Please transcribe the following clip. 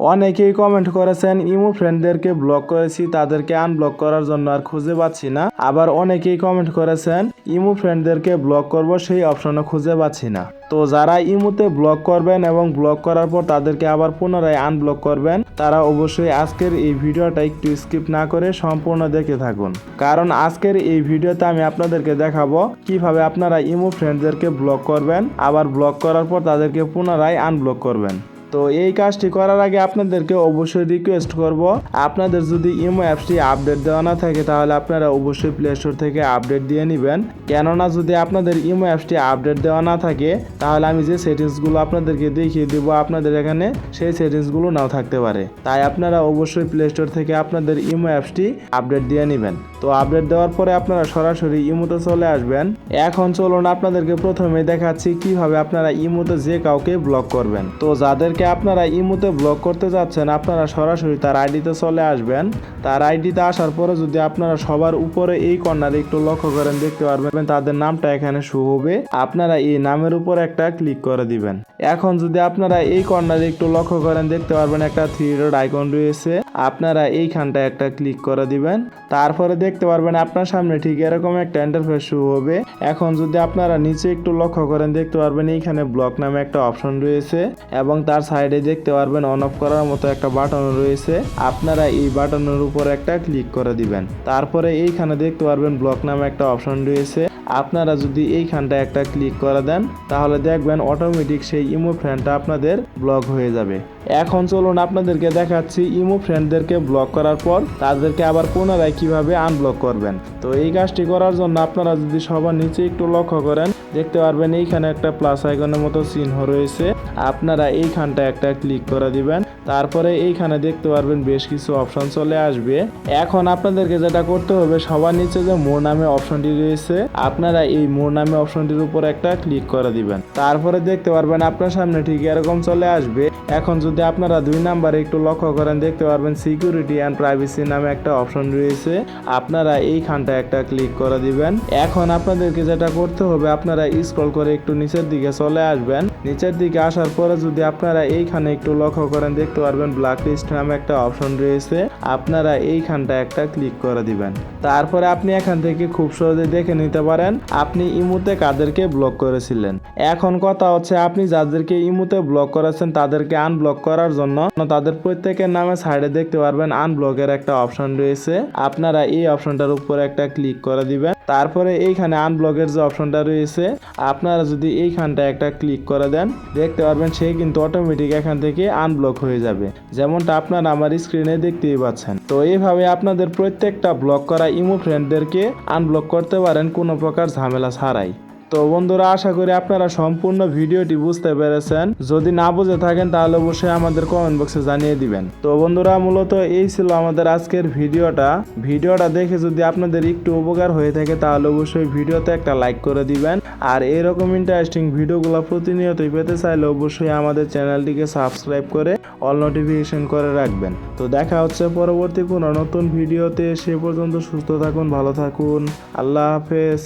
অনেকেই কমেন্ট করেছেন, ইমো ফ্রেন্ডদেরকে ব্লক করেছি, তাদেরকে আনব্লক করার জন্য আর খুঁজে পাচ্ছি না। আবার অনেকেই কমেন্ট করেছেন, ইমো ফ্রেন্ডদেরকে ব্লক করব, সেই অপশনও খুঁজে পাচ্ছি না। তো যারা ইমোতে ব্লক করবেন এবং ব্লক করার পর তাদেরকে আবার পুনরায় আনব্লক করবেন, তারা অবশ্যই আজকের এই ভিডিওটা একটু স্কিপ না করে সম্পূর্ণ দেখে থাকুন। কারণ আজকের এই ভিডিওতে আমি আপনাদেরকে দেখাবো কীভাবে আপনারা ইমো ফ্রেন্ডদেরকে ব্লক করবেন, আবার ব্লক করার পর তাদেরকে পুনরায় আনব্লক করবেন। তো এই কাজটি করার আগে আপনাদেরকে অবশ্যই রিকোয়েস্ট করব। আপনাদের যদি ইমো অ্যাপসটি আপডেট দেওয়া না থাকে, তাহলে আপনারা অবশ্যই প্লে স্টোর থেকে আপডেট দিয়ে নেবেন। কেননা যদি আপনাদের ইমো অ্যাপসটি আপডেট দেওয়া না থাকে, তাহলে আমি যে সেটিংসগুলো আপনাদেরকে দেখিয়ে দেব, আপনাদের এখানে সেই সেটিংসগুলো নাও থাকতে পারে। তাই আপনারা অবশ্যই প্লে স্টোর থেকে আপনাদের ইমো অ্যাপসটি আপডেট দিয়ে নেবেন। তো আপডেট দেওয়ার পরে আপনারা সরাসরি ইমোতে চলে আসবেন। এখন চলুন আপনাদেরকে প্রথমে দেখাচ্ছি কীভাবে আপনারা ইমোতে যে কাউকে ব্লক করবেন। তো যাদেরকে আপনারা ইমোতে ব্লক করতে যাচ্ছেন, আপনারা সরাসরি তার আইডিতে চলে আসবেন। তার আইডিতে আসার পরে যদি আপনারা সবার উপরে এই কর্নারে একটু লক্ষ্য করেন, দেখতে পারবেন তাদের নামটা এখানে শো হবে। আপনারা এই নামের উপর একটা ক্লিক করে দিবেন। এখন যদি আপনারা এই কর্নারে একটু লক্ষ্য করেন, দেখতে পারবেন একটা থ্রি ডট আইকন রয়েছে। আপনারা এইখানটা একটা ক্লিক করে দিবেন। তারপরে দেখতে পারবেন আপনার সামনে ঠিক এরকম একটা ইন্টারফেস শুরু হবে। এখন যদি আপনারা নিচে একটু লক্ষ্য করেন, দেখতে পারবেন এইখানে ব্লক নামে একটা অপশন রয়েছে। এবং তার সাইডে দেখতে পারবেন অন অফ করার মতো একটা বাটন রয়েছে। আপনারা এই বাটনের উপর একটা ক্লিক করে দিবেন। তারপরে এইখানে দেখতে পারবেন ব্লক নামে একটা অপশন রয়েছে। আপনারা যদি এইখানটা একটা ক্লিক করে দেন, তাহলে দেখবেন অটোমেটিক সেই ইমো ফ্রেন্ডটা আপনাদের ব্লক হয়ে যাবে। এখন চলুন আপনাদেরকে দেখাচ্ছি ইমো ফ্রেন্ডদেরকে ব্লক করার পর তাদেরকে আবার পুনরায় কীভাবে আনব্লক করবেন। তো এই কাজটি করার জন্য আপনারা যদি সবার নিচে একটু লক্ষ্য করেন দেখতে পারবেন, এইখানে একটা প্লাস আইকনের মতো চিহ্ন রয়েছে। আপনারা এইখানটা একটা ক্লিক করে দিবেন। তারপরে এইখানে দেখতে পারবেন বেশ কিছু অপশন চলে আসবে। এখন আপনাদেরকে যেটা করতে হবে, সবার নিচে যে মোর নামে অপশনটি রয়েছে, আপনারা এই মোর নামে অপশনটির উপর একটা ক্লিক করে দিবেন। তারপরে দেখতে পারবেন আপনার সামনে ঠিক এরকম চলে আসবে। এখন যদি আপনারা দুই নাম্বারে একটু লক্ষ্য করেন, দেখতে পারবেন সিকিউরিটি অ্যান্ড প্রাইভেসি নামে একটা অপশন রয়েছে। আপনারা এইখানটা একটা ক্লিক করে দিবেন। এখন আপনাদেরকে যেটা করতে হবে, আপনারা স্ক্রল করে একটু নিচের দিকে চলে আসবেন। নিচের দিকে আসার পরে যদি আপনারা এইখানে একটু লক্ষ্য করেন দেখতে পারবেন ব্ল্যাক লিস্ট নামে একটা অপশন রয়েছে। আপনারা এইখানটা একটা ক্লিক করে দিবেন। তারপরে আপনি এখান থেকে খুব সহজে দেখে নিতে পারেন, আপনি ইমুতে কাদেরকে ব্লক করেছিলেন। এখন কথা হচ্ছে, আপনি যাদেরকে ইমুতে ব্লক করেছেন, তাদেরকে আনব্লক করার জন্য তাদের প্রত্যেকের নামে সাইডে দেখতে পারবেন আনব্লকের একটা অপশন রয়েছে। আপনারা এই অপশনটার উপর একটা ক্লিক করে দিবেন। তারপরে এইখানে আনব্লকের যে অপশনটা রয়েছে, আপনারা যদি এইখানটা একটা ক্লিক করে দেন, দেখতে পারবেন সে কিন্তু অটোমেটিক এখান থেকে আনব্লক হয়ে যাবে। যেমনটা আপনারা আমার স্ক্রিনে দেখতেই পাচ্ছেন। তো এইভাবে আপনাদের প্রত্যেকটা ব্লক করা ইমো ফ্রেন্ডদেরকে আনব্লক করতে পারেন কোনো প্রকার ঝামেলা ছাড়াই। তো বন্ধুরা, আশা করি আপনারা সম্পূর্ণ ভিডিওটি বুঝতে পেরেছেন। যদি না বুঝে থাকেন, তাহলে অবশ্যই আমাদের কমেন্ট বক্সে জানিয়ে দিবেন। তো বন্ধুরা, মূলত এই ছিল আমাদের আজকের ভিডিওটা। ভিডিওটা দেখে যদি আপনাদের একটু উপকার হয়ে থাকে, তাহলে অবশ্যই ভিডিওতে একটা লাইক করে দিবেন। আর এরকম ইন্টারেস্টিং ভিডিওগুলো প্রতিনিয়তই পেতে চাইলে অবশ্যই আমাদের চ্যানেলটিকে সাবস্ক্রাইব করে অল নোটিফিকেশন করে রাখবেন। তো দেখা হচ্ছে পরবর্তী কোনো নতুন ভিডিওতে। সে পর্যন্ত সুস্থ থাকুন, ভালো থাকুন। আল্লাহ হাফেজ।